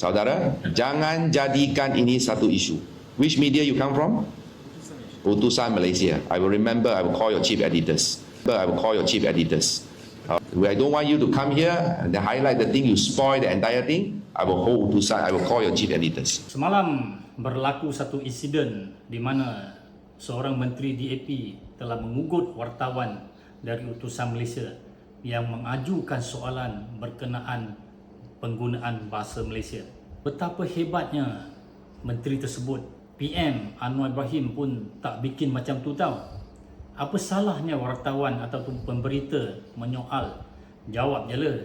Saudara, jangan jadikan ini satu isu. Which media you come from? Utusan Malaysia. I will remember, I will call your chief editors. I will call your chief editors. Uh, I don't want you to come here and highlight the thing, you spoil the entire thing. I will hold Utusan, I will call your chief editors. Semalam berlaku satu insiden di mana seorang menteri DAP telah mengugut wartawan dari utusan Malaysia yang mengajukan soalan berkenaan penggunaan bahasa Malaysia. Betapa hebatnya menteri tersebut, PM Anwar Ibrahim pun tak bikin macam tu tau. Apa salahnya wartawan ataupun pemberita menyoal? Jawab je lah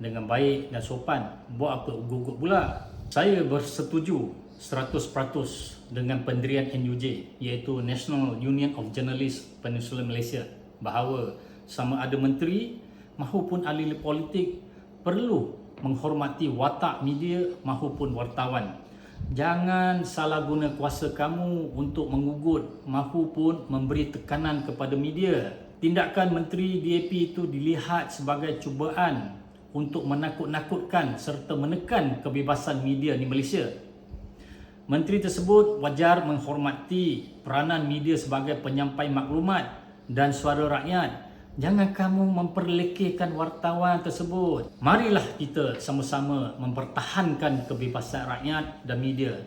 dengan baik dan sopan. Buat apa ugut-ugut pula? Saya bersetuju 100% dengan pendirian NUJ iaitu National Union of Journalists Peninsula Malaysia bahawa sama ada menteri mahupun ahli politik perlu menghormati watak media mahupun wartawan. Jangan salah guna kuasa kamu untuk mengugut mahupun memberi tekanan kepada media. Tindakan Menteri DAP itu dilihat sebagai cubaan untuk menakut-nakutkan serta menekan kebebasan media di Malaysia. Menteri tersebut wajar menghormati peranan media sebagai penyampai maklumat dan suara rakyat. Jangan kamu memperlekehkan wartawan tersebut. Marilah kita sama-sama mempertahankan kebebasan rakyat dan media.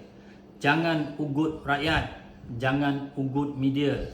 Jangan ugut rakyat, jangan ugut media.